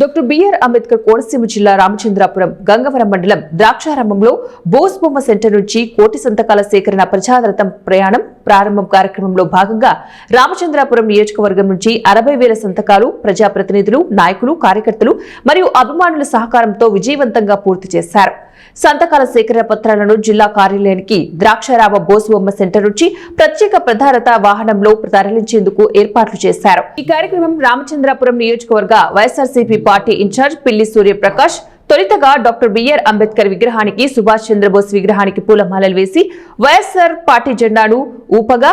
Doctor BR Ambedkar Konaseema జిల్లా రామచంద్రాపురం గంగవరం మండలం ద్రాక్షారంభంలో బోస్ బొమ్మ సెంటర్ నుంచి కోటి సంతకాల సేకరణ ప్రజాదరథం ప్రయాణం ప్రారంభం కార్యక్రమంలో భాగంగా రామచంద్రాపురం నియోజకవర్గం నుంచి అరవై వేల సంతకాలు ప్రజాప్రతినిధులు నాయకులు కార్యకర్తలు మరియు అభిమానుల సహకారంతో విజయవంతంగా పూర్తి చేశారు. సంతకాల సేకరణ పత్రాలను జిల్లా కార్యాలయానికి ద్రాక్షారామ బోసుబొమ్మ సెంటర్ నుంచి ప్రత్యేక ప్రధానత వాహనంలో తరలించేందుకు ఏర్పాట్లు చేశారు. ఈ కార్యక్రమం రామచంద్రాపురం నియోజకవర్గ YSRCP party incharge Pilli Suryaprakash తొలుతగా doctor BR Ambedkar విగ్రహానికి సుభాష్ చంద్రబోస్ విగ్రహానికి పూలమాలలు వేసి వైఎస్ఆర్ పార్టీ జెండాను ఊపగా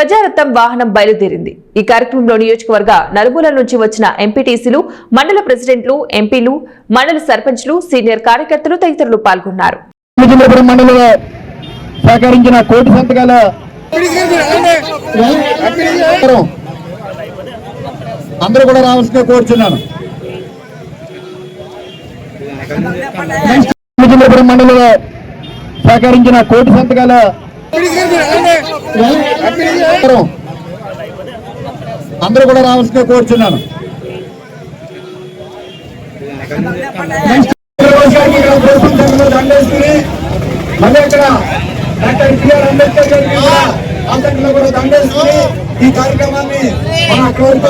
ప్రజారథం వాహనం బయలుదేరింది. ఈ కార్యక్రమంలో నియోజకవర్గ నలుమూల నుంచి వచ్చిన ఎంపీటీసీలు మండల ప్రెసిడెంట్లు ఎంపీలు మండల సర్పంచ్లు సీనియర్ కార్యకర్తలు తదితరులు పాల్గొన్నారు. రామచంద్రపురం కోటి సంతకాల అందరూ కూడా రావాల్సిందిగా కోరుచున్నాను. మండలిలో సహకరించిన కోటి సంతకాల అందరూ కూడా రావాల్సిందిగా కోరుచున్నాను మళ్ళీ ఇక్కడ డాక్టర్ బిఆర్ అంబేద్కర్ గారి ఆసక్తిలో కూడా దండేసుకుని ఈ కార్యక్రమాన్ని మన కోరుతూ